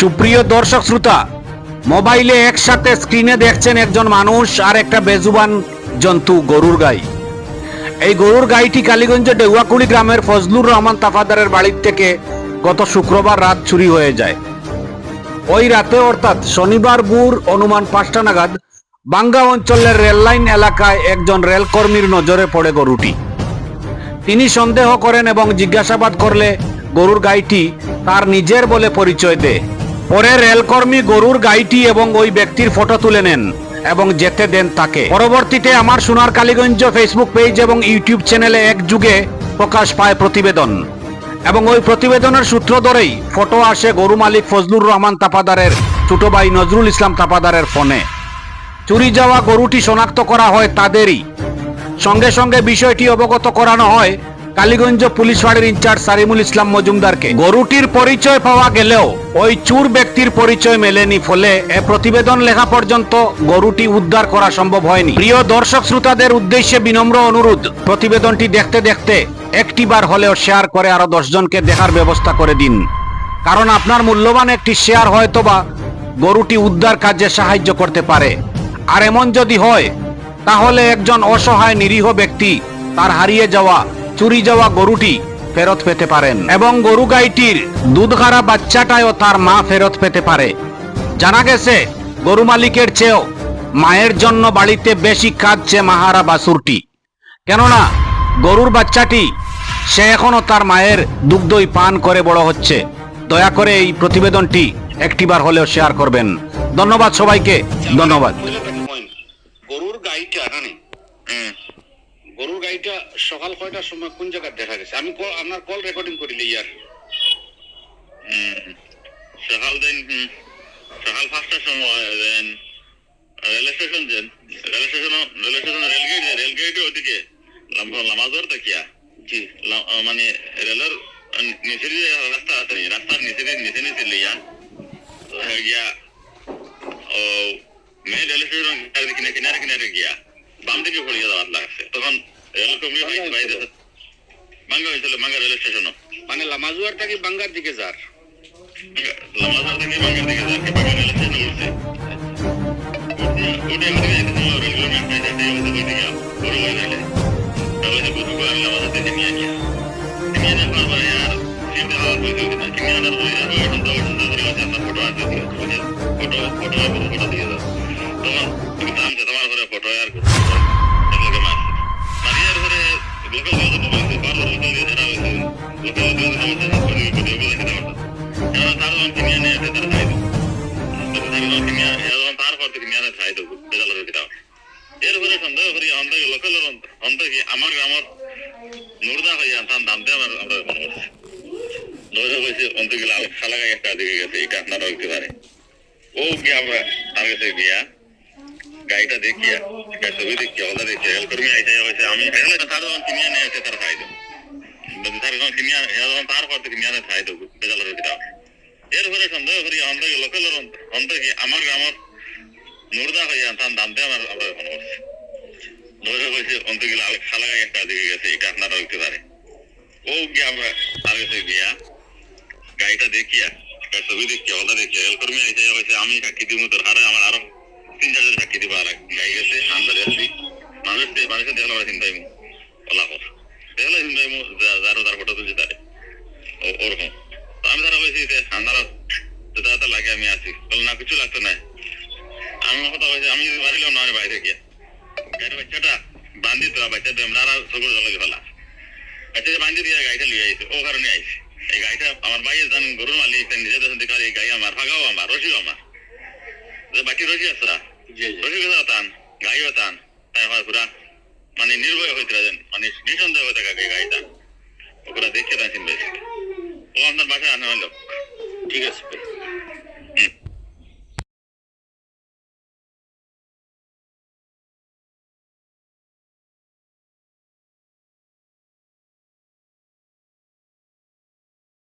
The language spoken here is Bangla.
সুপ্রিয় দর্শক শ্রোতা, মোবাইলে একসাথে স্ক্রিনে দেখছেন একজন মানুষ আর একটা বেজুবান জন্তু, গরুর গাই। এই গরুর গাইটি কালীগঞ্জ ডেউয়াকুড়ি গ্রামের ফজলুর রহমান তাফাদারের বাড়ির থেকে গত শুক্রবার রাত চুরি হয়ে যায়। ওই রাতে অর্থাৎ শনিবার বুর অনুমান পাঁচটা নাগাদ বাঙ্গা অঞ্চলের রেললাইন এলাকায় একজন রেলকর্মীর নজরে পড়ে গরুটি। তিনি সন্দেহ করেন এবং জিজ্ঞাসাবাদ করলে গরুর গাইটি তার নিজের বলে পরিচয় দেয়। পরে রেলকর্মী গরুর গাইটি এবং ওই ব্যক্তির ফটো তুলে নেন এবং যেতে দেন তাকে। পরবর্তীতে আমার সোনার কালীগঞ্জ ফেসবুক পেজ এবং ইউটিউব চ্যানেলে এক যুগে প্রকাশ পায় প্রতিবেদন। এবং ওই প্রতিবেদনের সূত্র ধরেই ফটো আসে গরু মালিক ফজলুর রহমান তাপাদারের, ছোট ভাই নজরুল ইসলাম তাপাদারের ফোনে। চুরি যাওয়া গরুটি শনাক্ত করা হয় তাদেরই। সঙ্গে সঙ্গে বিষয়টি অবগত করানো হয় কালীগঞ্জ পুলিশ ফাঁড়ির ইনচার্জ সারিমুল ইসলাম মজুমদারকে। গরুটির পরিচয় পাওয়া গেলেও ওই চুর ব্যক্তির পরিচয় মেলেনি ফলে এ প্রতিবেদন লেখা পর্যন্ত গরুটি উদ্ধার করা সম্ভব হয়নি। প্রিয় দর্শক শ্রোতাদের উদ্দেশ্যে বিনম্র অনুরোধ, প্রতিবেদনটি দেখতে দেখতে একটিবার হলেও শেয়ার করে আরও দশজনকে দেখার ব্যবস্থা করে দিন। কারণ আপনার মূল্যবান একটি শেয়ার হয়তোবা গরুটি উদ্ধার কাজে সাহায্য করতে পারে। আর এমন যদি হয়, তাহলে একজন অসহায় নিরীহ ব্যক্তি তার হারিয়ে যাওয়া চুরি যাওয়া গরুটি ফেরত পেতে পারেন। এবং গরু গাইটির দুধঘারা বাচ্চাটাও তার মা ফেরত পেতে পারে। জানা গেছে গরু মালিকের চেয়েও মায়ের জন্য বাড়িতে বেশি কাঁদছে মাহারা বাসুরটি। কেননা গরুর বাচ্চাটি সে এখনও তার মায়ের দুগ্ধই পান করে বড় হচ্ছে। দয়া করে এই প্রতিবেদনটি একটিবার হলেও শেয়ার করবেন। ধন্যবাদ সবাইকে ধন্যবাদ। গরুর গাইটা গরুর গাইটা সকাল কয়টার সময় কোন জায়গায় দেখা গেছে? আমি আপনার কল রেকর্ডিং করিলে ইয়ার। সকাল দিন সকাল পাঁচটার সময় দেন রেল স্টেশন যেন rail station rail station rail gate রেলগেটের ওদিকে লামাজর দেখিয়া। জি। মানে রেলের নিচের যে রাস্তা আছে রাস্তার নিচে নিচে নিচে লিয়া গিয়া ও মেন রেল স্টেশন কিনারে কিনারে গিয়া বাম দিকে পড়িয়ে যাওয়ার লাগছে তখন কর্মী হয়েছে বাইরে হয়েছিল মাঙ্গা রেল স্টেশনও মানে লামাজুয়ারটা কি বাঙ্গার দিকে যার লামাজর থেকে মাঙ্গার দিকে যাচ্ছে মাঙ্গা রেল স্টেশন উঠছে ওটা আমাদের এখানে রেলগুলো মেন পাইছে সেই অবস্থা কইতে গিয়া বড় হয়ে গেলে তাহলে যে বুঝব আমি লামাজর থেকে নিয়ে গিয়া নিয়ে যাওয়ার পরে আর চিন্তা হওয়ার হয়েছে কিনা কিনে আনার পরে আর এখন তো ওখান থেকে আছে আপনার ফটো আছে ফটো ফটো ফটো দিয়ে দাও তখন তুমি এরপরে সন্দেহ করি অন্ধ লোকালের অন্ধ কি আমার অন্ত ও কি আমরা তার কাছে গিয়া গাড়িটা দেখিয়া ছবি দেখিয়া দেখিয়া রেল কর্মী আইসা হয়েছে আমি তার কিনে আনে এসে তার খাই দেবো অন্ত কি আমার গ্রামের নুরদা এটা দেখিয়া ছবি দেখিয়া ওলা দেখিয়া রেল কর্মী আইসা আমি সাক্ষী দিব তোর হারে আমার আরও তিন চারজন সাক্ষী দিব আর গাড়ি গেছে আন্দারে আসছি মানুষ মানুষের আমরা চিন্তাই ওলা চিন্তাই যারও তার তুলছি তারে ওরকম। আমি তারা কইছি যে যেটা লাগে আমি আছি। বলে না কিছু লাগতো না। আমি কথা কইছি আমি যদি পারিলাম না আমি বাইরে গিয়া গাড়ির বাচ্চাটা বান্ধি তো বাচ্চা আমরা সকল জলে ফেলা আচ্ছা যে বান্ধি দিয়ে গাড়িটা লিয়ে আইছে ও কারণে আইছে। এই গাড়িটা আমার ভাই জান গরুর মালিক তাই নিজে দেশের দিকে এই গাড়ি আমার ফাঁকাও আমার রশিও আমার। যে বাকি রশি আছে জি কথা টান গাড়িও টান তাই হয় পুরা মানে নির্ভয় হইতে রাখেন মানে নিঃসন্দেহ হয়ে থাকে গাড়িটা। ওগুলা দেখে তাই চিনবে ও আপনার বাসায় আনা হলো। ঠিক আছে